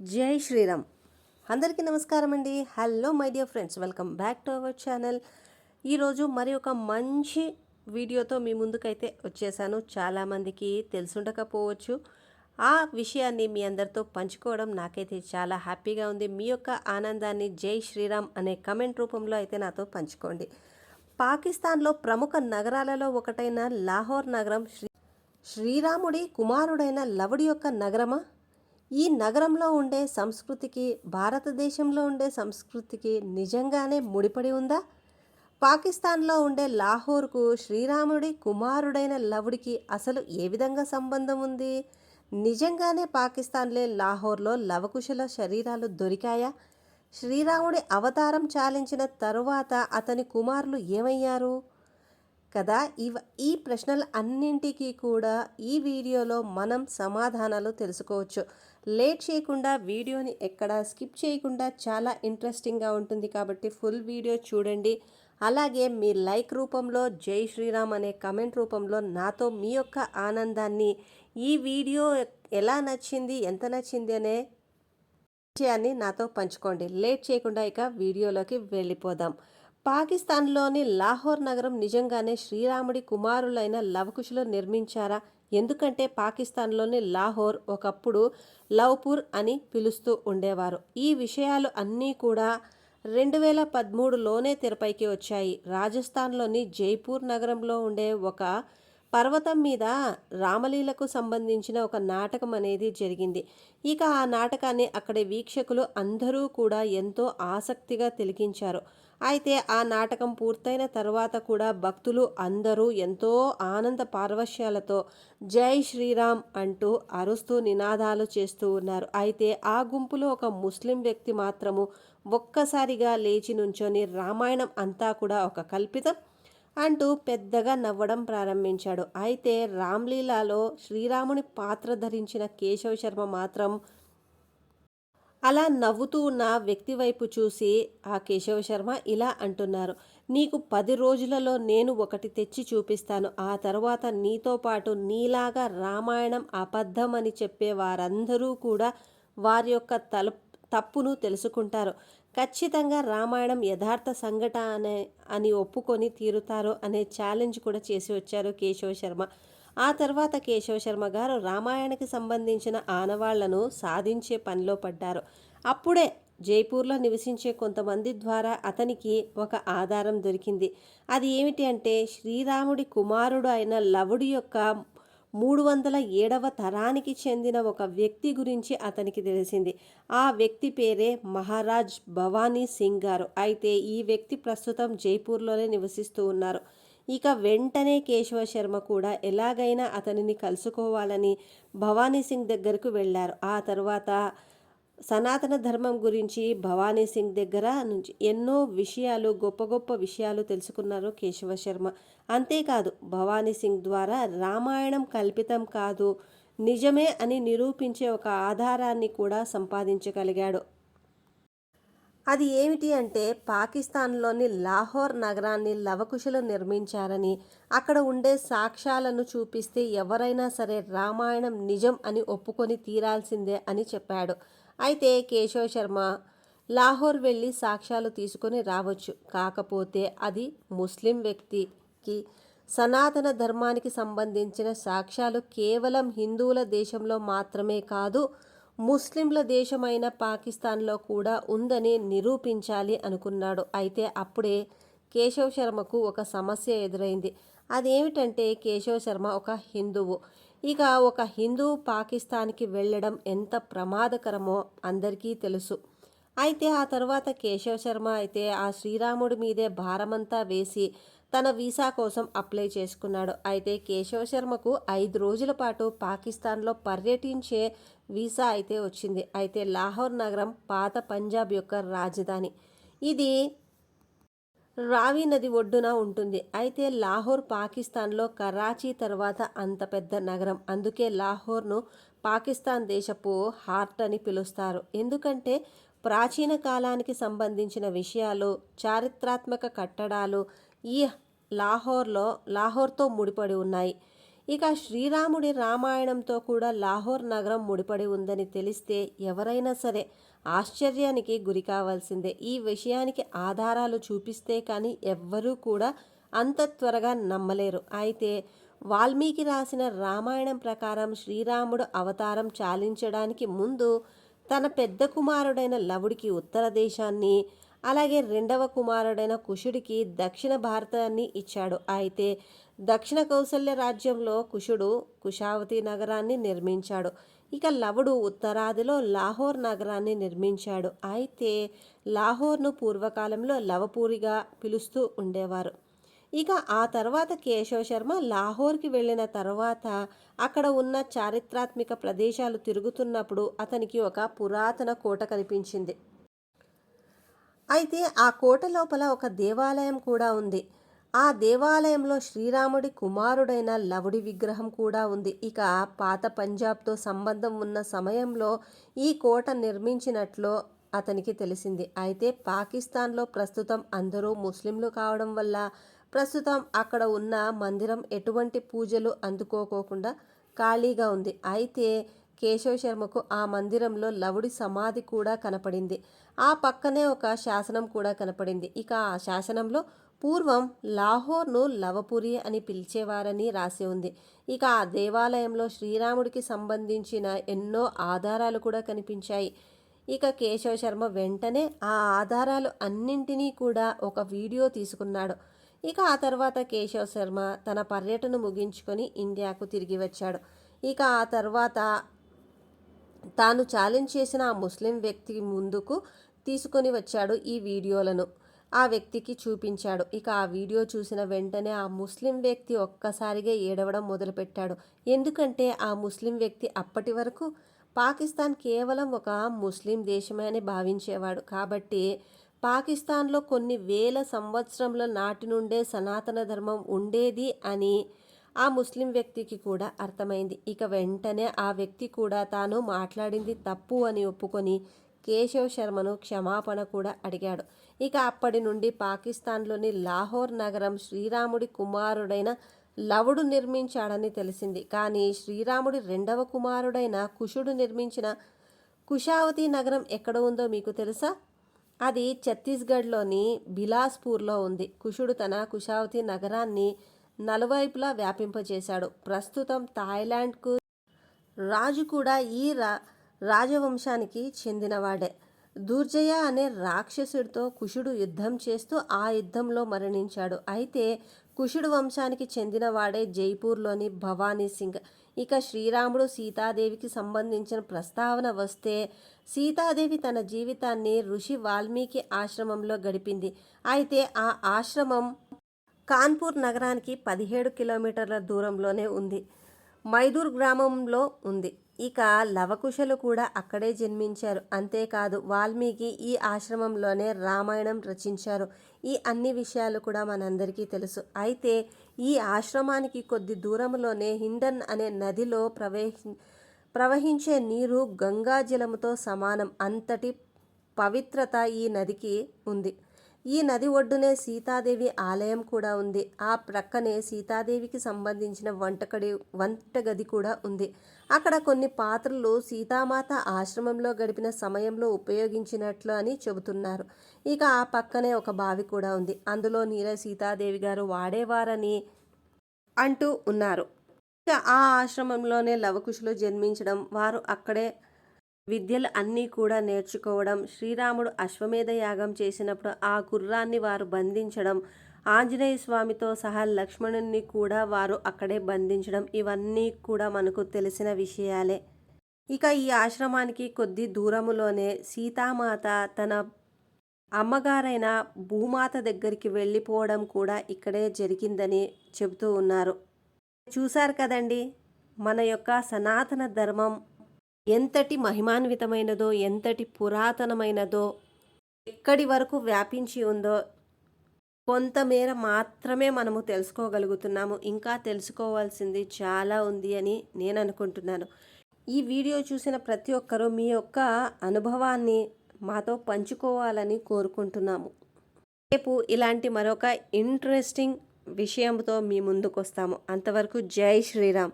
జై శ్రీరామ్. అందరికీ నమస్కారం అండి. Hello my dear friends welcome back to our channel ఈరోజు మరి ఒక మంచి వీడియోతో మీ ముందుకైతే వచ్చేసాను. చాలామందికి తెలుసుండకపోవచ్చు. ఆ విషయాన్ని మీ అందరితో పంచుకోవడం నాకైతే చాలా హ్యాపీగా ఉంది. మీ యొక్క ఆనందాన్ని జై శ్రీరామ్ అనే కమెంట్ రూపంలో అయితే నాతో పంచుకోండి. పాకిస్తాన్లో ప్రముఖ నగరాలలో ఒకటైన లాహోర్ నగరం శ్రీ శ్రీరాముడి కుమారుడైన లవుడి యొక్క నగరమా? ఈ నగరంలో ఉండే సంస్కృతికి భారతదేశంలో ఉండే సంస్కృతికి నిజంగానే ముడిపడి ఉందా? పాకిస్తాన్లో ఉండే లాహోర్కు శ్రీరాముడి కుమారుడైన లవుడికి అసలు ఏ విధంగా సంబంధం ఉంది? నిజంగానే పాకిస్తాన్లే లాహోర్లో లవకుశల శరీరాలు దొరికాయా? శ్రీరాముడి అవతారం చాలించిన తరువాత అతని కుమారులు ఏమయ్యారు? కదా? ఇవ ఈ ప్రశ్నలు అన్నింటికీ కూడా ఈ వీడియోలో మనం సమాధానాలు తెలుసుకోవచ్చు. లేట్ చేయకుండా వీడియోని ఎక్కడ స్కిప్ చేయకుండా చాలా ఇంట్రెస్టింగ్గా ఉంటుంది కాబట్టి ఫుల్ వీడియో చూడండి. అలాగే మీ లైక్ రూపంలో జై శ్రీరామ్ అనే కమెంట్ రూపంలో నాతో మీ యొక్క ఆనందాన్ని ఈ వీడియో ఎలా నచ్చింది ఎంత నచ్చింది అనే విషయాన్ని నాతో పంచుకోండి. లేట్ చేయకుండా ఇక వీడియోలోకి వెళ్ళిపోదాం. పాకిస్తాన్లోని లాహోర్ నగరం నిజంగానే శ్రీరాముడి కుమారులైన లవకుశులు నిర్మించారా? ఎందుకంటే పాకిస్తాన్లోని లాహోర్ ఒకప్పుడు లవ్పూర్ అని పిలుస్తూ ఉండేవారు. ఈ విషయాలు అన్నీ కూడా రెండు వేల పదమూడులోనే తెరపైకి వచ్చాయి. రాజస్థాన్లోని జైపూర్ నగరంలో ఉండే ఒక పర్వతం మీద రామలీలకు సంబంధించిన ఒక నాటకం అనేది జరిగింది. ఇక ఆ నాటకాన్ని అక్కడి వీక్షకులు అందరూ కూడా ఎంతో ఆసక్తిగా తిలకించారు. అయితే ఆ నాటకం పూర్తయిన తర్వాత కూడా భక్తులు అందరూ ఎంతో ఆనంద పార్వశ్యాలతో జై శ్రీరామ్ అంటూ అరుస్తూ నినాదాలు చేస్తూ ఉన్నారు. అయితే ఆ గుంపులో ఒక ముస్లిం వ్యక్తి మాత్రము ఒక్కసారిగా లేచి నుంచొని రామాయణం అంతా కూడా ఒక కల్పితం అంటూ పెద్దగా నవ్వడం ప్రారంభించాడు. అయితే రామ్లీలాలో శ్రీరాముని పాత్ర ధరించిన కేశవ శర్మ మాత్రం అలా నవ్వుతూ ఉన్న వ్యక్తి వైపు చూసి ఆ కేశవ శర్మ ఇలా అంటున్నారు నీకు పది రోజులలో నేను ఒకటి తెచ్చి చూపిస్తాను. ఆ తర్వాత నీతో పాటు నీలాగా రామాయణం అబద్ధమని చెప్పే వారందరూ కూడా వారి యొక్క తల తప్పును తెలుసుకుంటారు. ఖచ్చితంగా రామాయణం యథార్థ సంఘటన అని ఒప్పుకొని తీరుతారు అనే ఛాలెంజ్ కూడా చేసి వచ్చారు కేశవ శర్మ. ఆ తర్వాత కేశవ శర్మ గారు రామాయణకి సంబంధించిన ఆనవాళ్ళను సాధించే పనిలో పడ్డారు. అప్పుడే జైపూర్లో నివసించే కొంతమంది ద్వారా అతనికి ఒక ఆధారం దొరికింది. అది ఏమిటి అంటే శ్రీరాముడి కుమారుడు అయిన లవుడి యొక్క మూడు వందల ఏడవ తరానికి చెందిన ఒక వ్యక్తి గురించి అతనికి తెలిసింది. ఆ వ్యక్తి పేరే మహారాజ్ భవానీ సింగ్ గారు. అయితే ఈ వ్యక్తి ప్రస్తుతం జైపూర్లోనే నివసిస్తూ ఉన్నారు. ఇక వెంటనే కేశవ శర్మ కూడా ఎలాగైనా అతనిని కలుసుకోవాలని భవానీ సింగ్ దగ్గరకు వెళ్ళారు. ఆ తర్వాత సనాతన ధర్మం గురించి భవానీ సింగ్ దగ్గర నుంచి ఎన్నో విషయాలు గొప్ప గొప్ప విషయాలు తెలుసుకున్నారు కేశవ శర్మ. అంతేకాదు భవానీ సింగ్ ద్వారా రామాయణం కల్పితం కాదు నిజమే అని నిరూపించే ఒక ఆధారాన్ని కూడా సంపాదించగలిగాడు. అది ఏమిటి అంటే పాకిస్తాన్లోని లాహోర్ నగరాన్ని లవకుశులు నిర్మించారని అక్కడ ఉండే సాక్ష్యాలను చూపిస్తే ఎవరైనా సరే రామాయణం నిజం అని ఒప్పుకొని తీరాల్సిందే అని చెప్పాడు. అయితే కేశవ శర్మ లాహోర్ వెళ్ళి సాక్ష్యాలు తీసుకొని రావచ్చు. కాకపోతే అది ముస్లిం వ్యక్తికి సనాతన ధర్మానికి సంబంధించిన సాక్ష్యాలు కేవలం హిందువుల దేశంలో మాత్రమే కాదు ముస్లింల దేశమైన పాకిస్తాన్లో కూడా ఉందని నిరూపించాలి అనుకున్నాడు. అయితే అప్పుడే కేశవ్ శర్మకు ఒక సమస్య ఎదురైంది. అదేమిటంటే కేశవ్ శర్మ ఒక హిందువు. ఇక ఒక హిందూ పాకిస్తాన్కి వెళ్ళడం ఎంత ప్రమాదకరమో అందరికీ తెలుసు. అయితే ఆ తర్వాత కేశవ శర్మ అయితే ఆ శ్రీరాముడి మీదే భారమంతా వేసి తన వీసా కోసం అప్లై చేసుకున్నాడు. అయితే కేశవ శర్మకు ఐదు రోజుల పాటు పాకిస్తాన్లో పర్యటించే వీసా అయితే వచ్చింది. అయితే లాహోర్ నగరం పాత పంజాబ్ యొక్క రాజధాని. ఇది రావి నది ఒడ్డున ఉంటుంది. అయితే లాహోర్ పాకిస్తాన్లో కరాచీ తర్వాత అంత పెద్ద నగరం. అందుకే లాహోర్ను పాకిస్తాన్ దేశపు హార్ట్ అని పిలుస్తారు. ఎందుకంటే ప్రాచీన కాలానికి సంబంధించిన విషయాలు చారిత్రాత్మక కట్టడాలు ఈ లాహోర్లో లాహోర్తో ముడిపడి ఉన్నాయి. ఇక శ్రీరాముడి రామాయణంతో కూడా లాహోర్ నగరం ముడిపడి ఉందని తెలిస్తే ఎవరైనా సరే ఆశ్చర్యానికి గురి కావాల్సిందే. ఈ విషయానికి ఆధారాలు చూపిస్తే కానీ ఎవ్వరూ కూడా అంత త్వరగా నమ్మలేరు. అయితే వాల్మీకి రాసిన రామాయణం ప్రకారం శ్రీరాముడు అవతారం చాలించడానికి ముందు తన పెద్ద కుమారుడైన లవుడికి ఉత్తర దేశాన్ని అలాగే రెండవ కుమారుడైన కుషుడికి దక్షిణ భారతాన్ని ఇచ్చాడు. అయితే దక్షిణ కౌసల్య రాజ్యంలో కుషుడు కుషావతి నగరాన్ని నిర్మించాడు. ఇక లవుడు ఉత్తరాదిలో లాహోర్ నగరాన్ని నిర్మించాడు. అయితే లాహోర్ను పూర్వకాలంలో లవపూరిగా పిలుస్తూ ఉండేవారు. ఇక ఆ తర్వాత కేశవ శర్మ లాహోర్కి వెళ్ళిన తర్వాత అక్కడ ఉన్న చారిత్రాత్మక ప్రదేశాలు తిరుగుతున్నప్పుడు అతనికి ఒక పురాతన కోట కనిపించింది. అయితే ఆ కోట లోపల ఒక దేవాలయం కూడా ఉంది. ఆ దేవాలయంలో శ్రీరాముడి కుమారుడైన లవుడి విగ్రహం కూడా ఉంది. ఇక పాత పంజాబ్తో సంబంధం ఉన్న సమయంలో ఈ కోట నిర్మించినట్లు అతనికి తెలిసింది. అయితే పాకిస్తాన్లో ప్రస్తుతం అందరూ ముస్లింలు కావడం వల్ల ప్రస్తుతం అక్కడ ఉన్న మందిరం ఎటువంటి పూజలు అందుకోకోకుండా ఖాళీగా ఉంది. అయితే కేశవ శర్మకు ఆ మందిరంలో లవుడి సమాధి కూడా కనపడింది. ఆ పక్కనే ఒక శాసనం కూడా కనపడింది. ఇక ఆ శాసనంలో పూర్వం లాహోర్ను లవపురి అని పిలిచేవారని రాసి ఉంది. ఇక ఆ దేవాలయంలో శ్రీరాముడికి సంబంధించిన ఎన్నో ఆధారాలు కూడా కనిపించాయి. ఇక కేశవ శర్మ వెంటనే ఆ ఆధారాలు అన్నింటినీ కూడా ఒక వీడియో తీసుకున్నాడు. ఇక ఆ తర్వాత కేశవ శర్మ తన పర్యటన ముగించుకొని ఇండియాకు తిరిగి వచ్చాడు. ఇక ఆ తర్వాత తాను ఛాలెంజ్ చేసిన ఆ ముస్లిం వ్యక్తి ముందుకు తీసుకొని వచ్చాడు ఈ వీడియోలను. ఆ వ్యక్తికి చూపించాడు. ఇక ఆ వీడియో చూసిన వెంటనే ఆ ముస్లిం వ్యక్తి ఒక్కసారిగా ఏడవడం మొదలుపెట్టాడు. ఎందుకంటే ఆ ముస్లిం వ్యక్తి అప్పటి వరకు పాకిస్తాన్ కేవలం ఒక ముస్లిం దేశమే అని భావించేవాడు. కాబట్టి పాకిస్తాన్లో కొన్ని వేల సంవత్సరంల నాటి నుండే సనాతన ధర్మం ఉండేది అని ఆ ముస్లిం వ్యక్తికి కూడా అర్థమైంది. ఇక వెంటనే ఆ వ్యక్తి కూడా తాను మాట్లాడింది తప్పు అని ఒప్పుకొని కేశవ్ శర్మను క్షమాపణ కూడా అడిగాడు. ఇక అప్పటి నుండి పాకిస్తాన్లోని లాహోర్ నగరం శ్రీరాముడి కుమారుడైన లవుడు నిర్మించాడని తెలిసింది. కానీ శ్రీరాముడి రెండవ కుమారుడైన కుషుడు నిర్మించిన కుషావతి నగరం ఎక్కడ ఉందో మీకు తెలుసా? అది ఛత్తీస్గఢ్లోని బిలాస్పూర్లో ఉంది. కుషుడు తన కుషావతి నగరాన్ని నలువైపులా వ్యాపింపజేశాడు. ప్రస్తుతం థాయిలాండ్కు రాజు కూడా ఈ రా రాజవంశానికి చెందినవాడే. దుర్జయ అనే రాక్షసుడితో కుషుడు యుద్ధం చేస్తూ ఆ యుద్ధంలో మరణించాడు. అయితే కుషుడు వంశానికి చెందినవాడే జైపూర్లోని భవానీ సింగ్. ఇక శ్రీరాముడు సీతాదేవికి సంబంధించిన ప్రస్తావన వస్తే సీతాదేవి తన జీవితాన్ని ఋషి వాల్మీకి ఆశ్రమంలో గడిపింది. అయితే ఆ ఆశ్రమం కాన్పూర్ నగరానికి పదిహేడు కిలోమీటర్ల దూరంలోనే ఉంది. మైదూర్ గ్రామంలో ఉంది. ఇక లవకుశలు కూడా అక్కడే జన్మించారు. అంతేకాదు వాల్మీకి ఈ ఆశ్రమంలోనే రామాయణం రచించారు. ఈ అన్ని విషయాలు కూడా మనందరికీ తెలుసు. అయితే ఈ ఆశ్రమానికి కొద్ది దూరంలోనే హిండన్ అనే నదిలో ప్రవేశ ప్రవహించే నీరు గంగాజలముతో సమానం. అంతటి పవిత్రత ఈ నదికి ఉంది. ఈ నది ఒడ్డునే సీతాదేవి ఆలయం కూడా ఉంది. ఆ ప్రక్కనే సీతాదేవికి సంబంధించిన వంటకడి వంటగది కూడా ఉంది. అక్కడ కొన్ని పాత్రలు సీతామాత ఆశ్రమంలో గడిపిన సమయంలో ఉపయోగించినట్లు అని చెబుతున్నారు. ఇక ఆ పక్కనే ఒక బావి కూడా ఉంది. అందులో నీరే సీతాదేవి గారు వాడేవారని అంటూ ఉన్నారు. ఆ ఆశ్రమంలోనే లవకుశులు జన్మించడం వారు అక్కడే విద్యలు అన్నీ కూడా నేర్చుకోవడం శ్రీరాముడు అశ్వమేధ యాగం చేసినప్పుడు ఆ గుర్రాన్ని వారు బంధించడం ఆంజనేయ స్వామితో సహా లక్ష్మణుణ్ణి కూడా వారు అక్కడే బంధించడం ఇవన్నీ కూడా మనకు తెలిసిన విషయాలే. ఇక ఈ ఆశ్రమానికి కొద్ది దూరములోనే సీతామాత తన అమ్మగారైన భూమాత దగ్గరికి వెళ్ళిపోవడం కూడా ఇక్కడే జరిగిందని చెబుతూ ఉన్నారు. చూశారు కదండి మన యొక్క సనాతన ధర్మం ఎంతటి మహిమాన్వితమైనదో ఎంతటి పురాతనమైనదో ఎక్కడి వరకు వ్యాపించి ఉందో కొంతమేర మాత్రమే మనము తెలుసుకోగలుగుతున్నాము. ఇంకా తెలుసుకోవాల్సింది చాలా ఉంది అని నేను అనుకుంటున్నాను. ఈ వీడియో చూసిన ప్రతి ఒక్కరూ మీ యొక్క అనుభవాన్ని మాతో పంచుకోవాలని కోరుకుంటున్నాము. రేపు ఇలాంటి మరొక ఇంట్రెస్టింగ్ విషయంతో మీ ముందుకు వస్తాము అంతవరకు జై శ్రీరామ్.